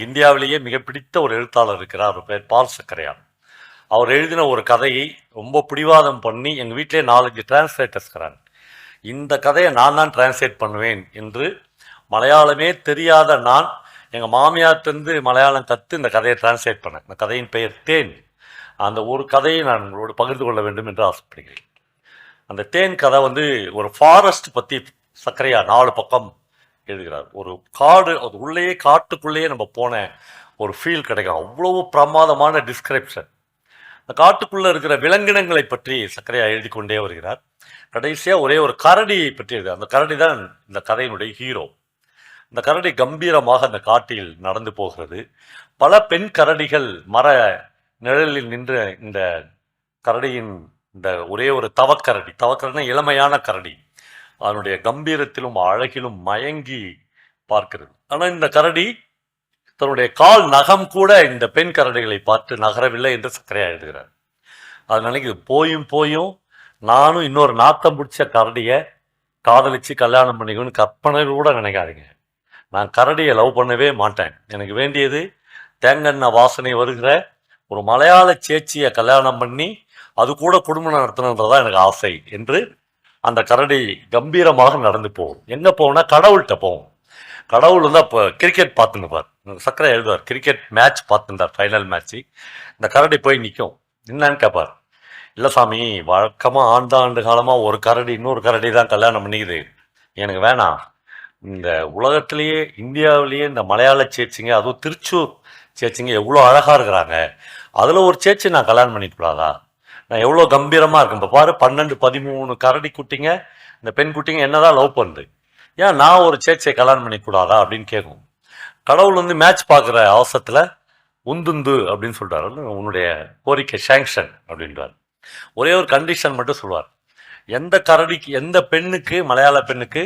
இந்தியாவிலேயே மிக பிடித்த ஒரு எழுத்தாளர் இருக்கிறார். அவர் பேர் பால் சக்கரையார் அவர் எழுதின ஒரு கதையை ரொம்ப பிடிவாதம் பண்ணி எங்கள் வீட்டிலே நாலஞ்சு டிரான்ஸ்லேட்டர்ஸ் இருக்கிறாங்க. இந்த கதையை நான் தான் டிரான்ஸ்லேட் பண்ணுவேன் என்று மலையாளமே தெரியாத நான் எங்கள் மாமியார்ட்டேருந்து மலையாளம் கற்று இந்த கதையை டிரான்ஸ்லேட் பண்ணேன். இந்த கதையின் பெயர் தேன். அந்த ஒரு கதையை நான் உங்களோடு பகிர்ந்து கொள்ள வேண்டும் என்று ஆசைப்படுகிறேன். அந்த தேன் கதை வந்து ஒரு ஃபாரஸ்ட் பற்றி சக்கரையா நாலு பக்கம் எழுதுகிறார். ஒரு காடு அது உள்ளேயே காட்டுக்குள்ளேயே நம்ம போன ஒரு ஃபீல் கிடைக்கும். அவ்வளவு பிரமாதமான டிஸ்கிரிப்ஷன் அந்த காட்டுக்குள்ளே இருக்கிற விலங்கினங்களை பற்றி சக்கரையா எழுதி கொண்டே வருகிறார். கடைசியாக ஒரே ஒரு கரடியை பற்றி எழுது அந்த கரடி தான் இந்த கதையினுடைய ஹீரோ இந்த கரடி கம்பீரமாக அந்த காட்டில் நடந்து போகிறது. பல பெண் கரடிகள் மர நிழலில் நின்ற இந்த கரடியின் இந்த ஒரே ஒரு தவக்கரடி. தவக்கரடினா இளமையான கரடி. அதனுடைய கம்பீரத்திலும் அழகிலும் மயங்கி பார்க்கிறது. ஆனால் இந்த கரடி தன்னுடைய கால் நகம் கூட இந்த பெண் கரடிகளை பார்த்து நகரவில்லை என்று சக்கரையா எழுதுகிறார். அது நினைக்குது போயும் போயும் நானும் இன்னொரு நாத்தம் பிடிச்ச கரடியை காதலிச்சு கல்யாணம் பண்ணிக்கணும்னு கற்பனை கூட நினைக்காதீங்க. நான் கரடியை லவ் பண்ணவே மாட்டேன். எனக்கு வேண்டியது தேங்கண்ண வாசனை வருகிற ஒரு மலையாள சேச்சியை கல்யாணம் பண்ணி அது கூட குடும்பம் நடத்தணுன்றதான் எனக்கு ஆசை என்று அந்த கரடி கம்பீரமாக நடந்து போகும். எங்கே போகும்னா கடவுள்கிட்ட போகும். கடவுள் வந்து அப்போ கிரிக்கெட் பார்த்துருப்பார் சக்கரை எழுதுவார். கிரிக்கெட் மேட்ச் பார்த்துருந்தார் ஃபைனல் மேட்ச்சு இந்த கரடி போய் நிற்கும் என்னன்னு கேட்பார். இல்லை சாமி வழக்கமாக ஆண்டு ஆண்டு காலமாக ஒரு கரடி இன்னொரு கரடி தான் கல்யாணம் பண்ணிக்குது. எனக்கு வேணாம். இந்த உலகத்திலேயே இந்தியாவிலேயே இந்த மலையாள சேர்ச்சிங்க அதுவும் திருச்சூர் சேர்ச்சிங்க எவ்வளோ அழகாக இருக்கிறாங்க. அதில் ஒரு சேர்ச்சி நான் கல்யாணம் பண்ணிக்கூடாதா நான் எவ்வளோ கம்பீரமாக இருக்கேன். இப்போ பாரு பன்னெண்டு பதிமூணு கரடி குட்டிங்க. இந்த பெண் குட்டிங்க என்னதான் லவ் பண்ணுது ஏன் நான் ஒரு சேச்சை கல்யாணம் பண்ணிக்கூடாதா அப்படின்னு கேட்கும். கடவுள் வந்து மேட்ச் பார்க்குற அவசரத்தில் உந்துந்து அப்படின்னு சொல்கிறாரு உன்னுடைய கோரிக்கை சேங்ஷன் அப்படின்றார். ஒரே ஒரு கண்டிஷன் மட்டும் சொல்லுவார். எந்த கரடிக்கு எந்த பெண்ணுக்கு மலையாள பெண்ணுக்கு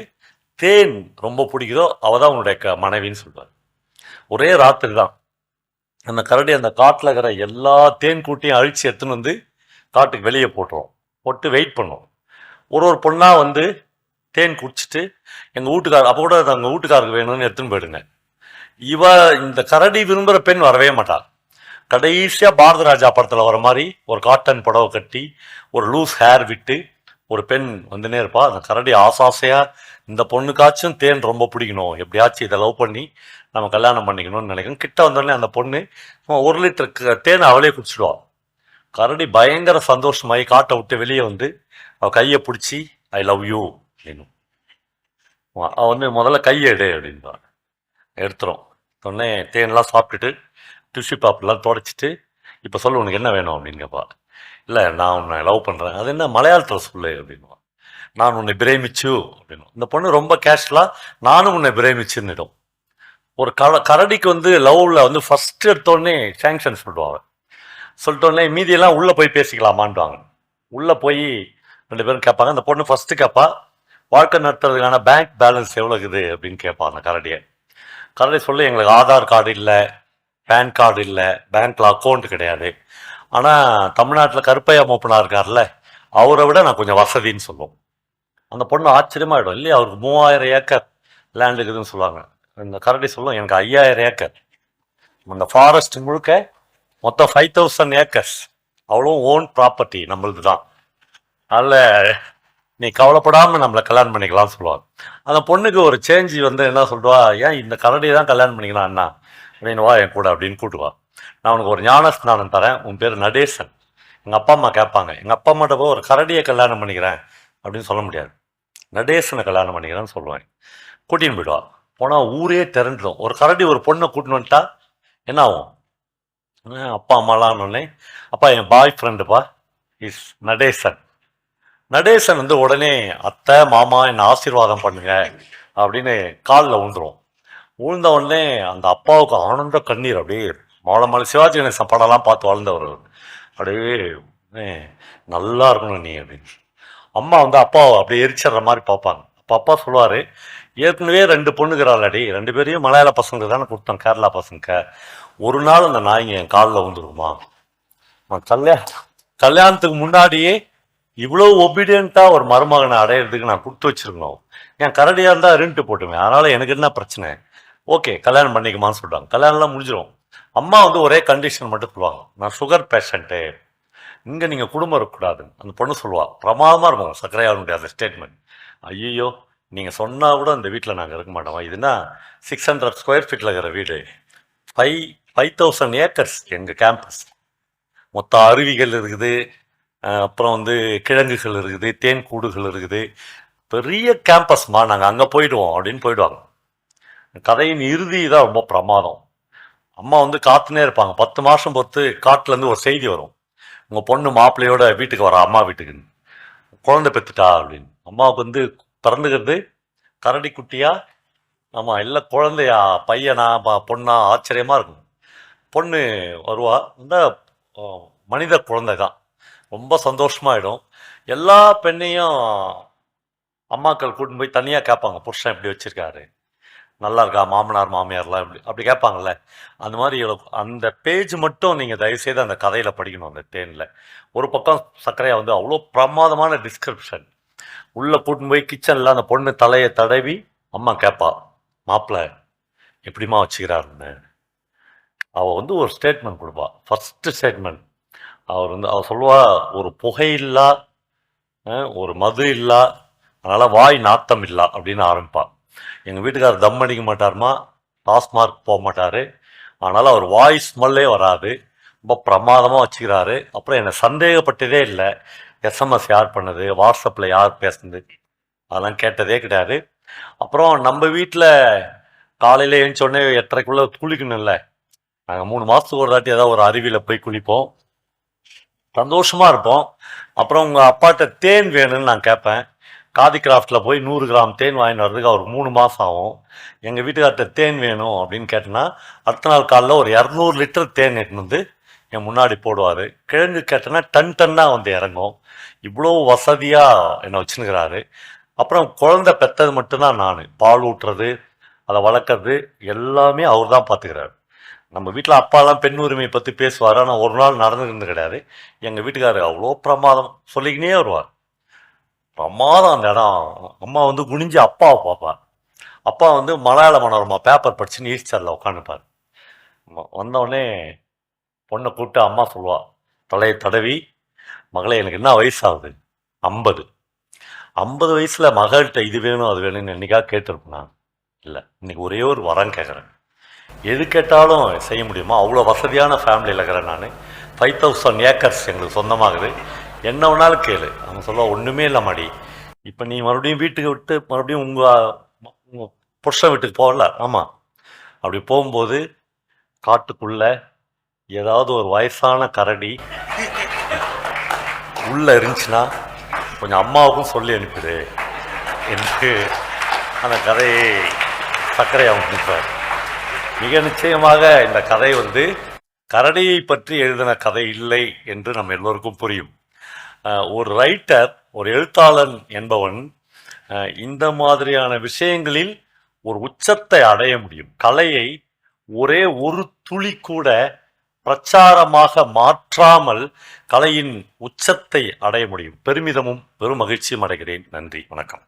தேன் ரொம்ப பிடிக்குதோ அவ தான் உன்னுடைய க மனைவின்னு சொல்லுவார். ஒரே ராத்திரி தான் அந்த கரடி அந்த காட்டில் இருக்கிற எல்லா தேன் கூட்டியும் அழிச்சு எடுத்துன்னு வந்து காட்டுக்கு வெளியே போட்டுரும். போட்டு வெயிட் பண்ணும். ஒரு ஒரு பொண்ணாக வந்து தேன் குடிச்சிட்டு எங்கள் வீட்டுக்கார அப்போ கூட எங்கள் வீட்டுக்காருக்கு வேணும்னு எடுத்துன்னு போயிடுங்க. இவ இந்த கரடி விரும்புகிற பெண் வரவே மாட்டாள் கடைசியாக பாரத ராஜா படத்தில் வர மாதிரி ஒரு காட்டன் புடவை கட்டி ஒரு லூஸ் ஹேர் விட்டு ஒரு பெண் வந்துனே இருப்பா. அந்த கரடி ஆசாசையாக இந்த பொண்ணுக்காச்சும் தேன் ரொம்ப பிடிக்கணும். எப்படியாச்சும் இதை லவ் பண்ணி நம்ம கல்யாணம் பண்ணிக்கணும்னு நினைக்கிறோம் கிட்ட வந்தோடனே அந்த பொண்ணு ஒரு லிட்டர் தேன் தேனை அவளே குடிச்சிடுவாள் கரடி பயங்கர சந்தோஷமாகி காட்டை விட்டு வெளியே வந்து அவள் கையை பிடிச்சி ஐ லவ் யூ அப்படின்னும் அவள் வந்து முதல்ல கையை எடு அப்படின்பான் எடுத்துரும். உடனே தேன்லாம் சாப்பிட்டுட்டு டிஷ்யூ பேப்பர்லாம் தொடச்சிட்டு இப்போ சொல்லு உனக்கு என்ன வேணும்? அப்படின்னு கேட்பா இல்லை நான் உன்னை லவ் பண்ணுறேன் அது என்ன? மலையாளத்தில் சொல்லு அப்படின்னுவா நான் உன்னை பிரேமிச்சு அப்படின்னு இந்த பொண்ணு ரொம்ப கேஷுவலாக நானும் உன்னை பிரேமிச்சுன்னுடும் ஒரு கர கரடிக்கு வந்து லவ்வில் வந்து ஃபஸ்ட்டு எடுத்தோடனே சேங்ஷன் சொல்லுவாங்க சொல்லிட்டோன்னே மீதியெல்லாம் உள்ளே போய் பேசிக்கலாமான்வாங்க உள்ளே போய் ரெண்டு பேரும் கேட்பாங்க அந்த பொண்ணு ஃபஸ்ட்டு கேட்பா வாழ்க்கை நடத்துறதுக்கான பேங்க் பேலன்ஸ் எவ்வளோ இருக்குது அப்படின்னு கேட்பாங்க அந்த கரடியை. கரடி சொல்லி எங்களுக்கு ஆதார் கார்டு இல்லை பேன் கார்டு இல்லை பேங்க்கில் அக்கௌண்ட் கிடையாது. ஆனால் தமிழ்நாட்டில் கருப்பையா மூப்பனா இருக்கார்ல அவரை விட நான் கொஞ்சம் வசதின்னு சொல்லுவோம். அந்த பொண்ணு ஆச்சரியமாகிடும் இல்லையா அவருக்கு மூவாயிரம் ஏக்கர் லேண்ட் இருக்குதுன்னு சொல்லுவாங்க. இந்த கரடி சொல்லும் எனக்கு ஐயாயிரம் ஏக்கர். அந்த ஃபாரஸ்ட் முழுக்க மொத்தம் ஃபைவ் தௌசண்ட் ஏக்கர்ஸ் அவ்வளோ ஓன் ப்ராப்பர்ட்டி நம்மளது தான் அதில் நீ கவலைப்படாமல் நம்மளை கல்யாணம் பண்ணிக்கலாம்னு சொல்லுவாங்க. அந்த பொண்ணுக்கு ஒரு சேஞ்ச் வந்து என்ன சொல்லுவா ஏன் இந்த கரடியை தான் கல்யாணம் பண்ணிக்கலாம் அண்ணா? அப்படின்னு வா என் கூட அப்படின்னு கூட்டுவா. நான் உனக்கு ஒரு ஞான ஸ்நானம் தரேன் உன் பேர் நடேசன். எங்கள் அப்பா அம்மா கேட்பாங்க எங்கள் அப்பா அம்மாட்ட போய் ஒரு கரடியை கல்யாணம் பண்ணிக்கிறேன் அப்படின்னு சொல்ல முடியாது. நடேசனை கல்யாணம் பண்ணிக்கிறேன்னு சொல்லுவேன். கூட்டின்னு போயிடுவா. போனால் ஊரே திரண்டுடும். ஒரு கரடி ஒரு பொண்ணை கூட்டின்னு வந்துட்டா என்ன ஆகும்? அப்பா அம்மாலாம் உடனே அப்பா என் பாய் ஃப்ரெண்டுப்பா இஸ் நடேசன். நடேசன் வந்து உடனே அத்தை மாமா என்னை ஆசீர்வாதம் பண்ணுங்க அப்படின்னு காலில் விழுந்துரும் விழுந்த உடனே அந்த அப்பாவுக்கு ஆனந்த கண்ணீர் அப்படியே மாலை மாலை சிவாஜி கணேசன் படம்லாம் பார்த்து வளர்ந்தவர் அப்படியே நல்லா இருக்கணும் நீ அப்படின்னு. அம்மா வந்து அப்பாவை அப்படியே எரிச்சிடுற மாதிரி பார்ப்பாங்க. பாப்பா சொல்லுவார் ஏற்கனவே ரெண்டு பொண்ணுக்கிறாளடி ரெண்டு பேரையும் மலையாள பசங்க தானே கொடுத்தோம் கேரளா பசங்க. ஒரு நாள் அந்த நாய்ங்க என் காலில் வந்துருமா கல்யாணம் கல்யாணத்துக்கு முன்னாடியே இவ்வளோ ஒபீடியண்ட்டாக ஒரு மருமகனை அடையிறதுக்கு நான் கொடுத்து வச்சிருக்கணும். என் கரடியாக இருந்தால் இருந்துட்டு போட்டுவேன் அதனால் எனக்கு என்ன பிரச்சனை? ஓகே கல்யாணம் பண்ணிக்குமான்னு சொல்கிறாங்க கல்யாணம்லாம் முடிஞ்சிடும் அம்மா வந்து ஒரே கண்டிஷன் மட்டும் சொல்லுவாங்க. நான் சுகர் பேஷண்ட்டு இங்கே நீங்கள் குடும்பம் இருக்கக்கூடாது அந்த பொண்ணு சொல்லுவாள் பிரமாதமாக இருக்கும் சக்கரையாவுடைய அந்த ஸ்டேட்மெண்ட் ஐயோ நீங்கள் சொன்னால் கூட அந்த வீட்டில் நாங்கள் இருக்க மாட்டோம்? இதுனா சிக்ஸ் ஹண்ட்ரட் ஸ்கொயர் ஃபீட்டில் இருக்கிற வீடு? ஃபைவ் ஃபைவ் தௌசண்ட் ஏக்கர்ஸ் எங்கள் கேம்பஸ் மொத்த அருவிகள் இருக்குது அப்புறம் வந்து கிழங்குகள் இருக்குது தேன் கூடுகள் இருக்குது. பெரிய கேம்பஸ்மா நாங்கள் அங்கே போயிடுவோம் அப்படின்னு போயிடுவாங்க. கதையின் இறுதி தான் ரொம்ப பிரமாதம். அம்மா வந்து காத்துனே இருப்பாங்க. பத்து மாதம் பொறுத்து காட்டிலேருந்து ஒரு செய்தி வரும். உங்கள் பொண்ணு மாப்பிள்ளையோட வீட்டுக்கு வரா அம்மா வீட்டுக்குன்னு. குழந்தை பெற்றுட்டா அப்படின்னு. அம்மாவுக்கு வந்து பிறந்துக்கிறது கரடி குட்டியா? ஆமாம் இல்லை குழந்தையா பையனா பா பொண்ணா? ஆச்சரியமாக இருக்கும். பொண்ணு வருவா. இந்த மனித குழந்தை தான். ரொம்ப சந்தோஷமாயிடும். எல்லா பெண்ணையும் அம்மாக்கள் கூட்டின்னு போய் தனியாக கேட்பாங்க. புருஷன் எப்படி வச்சுருக்காரு. நல்லா இருக்கா? மாமனார் மாமியார்லாம் இப்படி அப்படி கேட்பாங்கல்ல. அந்த மாதிரி அந்த பேஜ் மட்டும் நீங்கள் தயவுசெய்து அந்த கதையில் படிக்கணும் அந்த தேனில். ஒரு பக்கம் சர்க்கரையா வந்து அவ்வளோ பிரமாதமான டிஸ்கிரிப்ஷன் உள்ளே கூட்டின்னு போய் கிச்சனில் அந்த பொண்ணு தலையை தடவி அம்மா கேட்பா மாப்பிள்ள எப்படிம்மா வச்சுக்கிறாருன்னு? அவள் வந்து ஒரு ஸ்டேட்மெண்ட் கொடுப்பா. ஃபஸ்ட்டு ஸ்டேட்மெண்ட் அவர் வந்து அவள் சொல்லுவா ஒரு புகையில்லா ஒரு மது இல்லா அதனால் வாய் நாத்தம் இல்லா அப்படின்னு ஆரம்பிப்பாள் எங்கள் வீட்டுக்காரர் தம் அடிக்க மாட்டாருமா டாஸ்மார்க் போக மாட்டார். அதனால் அவர் வாய் ஸ்மெல்லே வராது. ரொம்ப பிரமாதமாக வச்சுக்கிறாரு. அப்புறம் என்னை சந்தேகப்பட்டதே இல்லை. எஸ்எம்எஸ் யார் பண்ணது? வாட்ஸ்அப்பில் யார் பேசுனது? அதெல்லாம் கேட்டதே கிடையாது. அப்புறம் நம்ம வீட்டில் காலையில் எழுந்தோடனே எட்டரைக்குள்ளே குளிக்கணும்ல. நாங்கள் மூணு மாதத்துக்கு ஒரு தாட்டி ஏதாவது ஒரு அருவியில் போய் குளிப்போம். சந்தோஷமாக இருப்போம். அப்புறம் உங்கள் அப்பாட்ட தேன் வேணும்னு நான் கேட்பேன். காதி கிராஃப்டில் போய் நூறு கிராம் தேன் வாங்கிட்டு வர்றதுக்கு அவருக்கு மூணு மாதம் ஆகும். எங்கள் வீட்டுக்கார்ட்ட தேன் வேணும் அப்படின்னு கேட்டேன்னா அடுத்த நாள் காலைல ஒரு இரநூறு லிட்டர் தேன் எடுத்துன்னு வந்து என் முன்னாடி போடுவார். கிழங்கு கேட்டேன்னா டன் டன்னாக வந்து இறங்கும். இவ்வளோ வசதியாக என்னை வச்சுனுக்கிறாரு அப்புறம் குழந்தை பெற்றது மட்டும்தான் நான். பால் ஊட்டுறது அதை வளர்க்குறது எல்லாமே அவர் தான் பார்த்துக்கிறாரு. நம்ம வீட்டில் அப்பாலாம் பெண் உரிமையை பற்றி பேசுவார். ஆனால் ஒரு நாள் நடந்துருந்து கிடையாது. எங்கள் வீட்டுக்காரர் அவ்வளோ பிரமாதம் சொல்லிக்கினே வருவார். பிரமாதம் அந்த இடம். அம்மா வந்து குனிஞ்சு அப்பாவை பார்ப்பார். அப்பா வந்து மலையாள மனோரமா பேப்பர் படிச்சுன்னு ஈஸ்டரில் உட்காந்துப்பார் வந்தவுடனே பொண்ணை கூப்பிட்டு அம்மா சொல்லுவாள் தலையை தடவி மகளே எனக்கு என்ன வயசாகுது? ஐம்பது. ஐம்பது வயசில் மகள்கிட்ட இது வேணும் அது வேணும்னு என்னைக்கா கேட்டிருப்பேன் நான். இல்லை இன்னைக்கு ஒரே ஒரு வரம் கேட்குறேன் எது கேட்டாலும் செய்ய முடியுமா? அவ்வளோ வசதியான ஃபேமிலியில் இருக்கிறேன் நான். ஃபைவ் தௌசண்ட் ஏக்கர்ஸ் எங்களுக்கு சொந்தமாகுது. என்ன வேணாலும் கேளு. அவங்க சொல்ல ஒன்றுமே இல்லை மாடி. இப்போ நீ மறுபடியும் வீட்டுக்கு விட்டு மறுபடியும் உங்கள் உங்கள் புருஷன் வீட்டுக்கு போகல? ஆமாம் அப்படி போகும்போது காட்டுக்குள்ளே ஏதாவது ஒரு வயசான கரடி உள்ளே இருந்துச்சுன்னா கொஞ்சம் அம்மாவுக்கும் சொல்லி அனுப்பிடு என்று அந்த கதையை சர்க்கரை அவங்க மிக நிச்சயமாக இந்த கதை வந்து கரடியை பற்றி எழுதின கதை இல்லை என்று நம்ம எல்லோருக்கும் புரியும். ஒரு ரைட்டர் ஒரு எழுத்தாளன் என்பவன் இந்த மாதிரியான விஷயங்களில் ஒரு உச்சத்தை அடைய முடியும். கலையை ஒரே ஒரு துளி கூட பிரச்சாரமாக மாற்றாமல் கலையின் உச்சத்தை அடைய முடியும். பெருமிதமும் பெரும் மகிழ்ச்சியும் அடைகிறேன். நன்றி. வணக்கம்.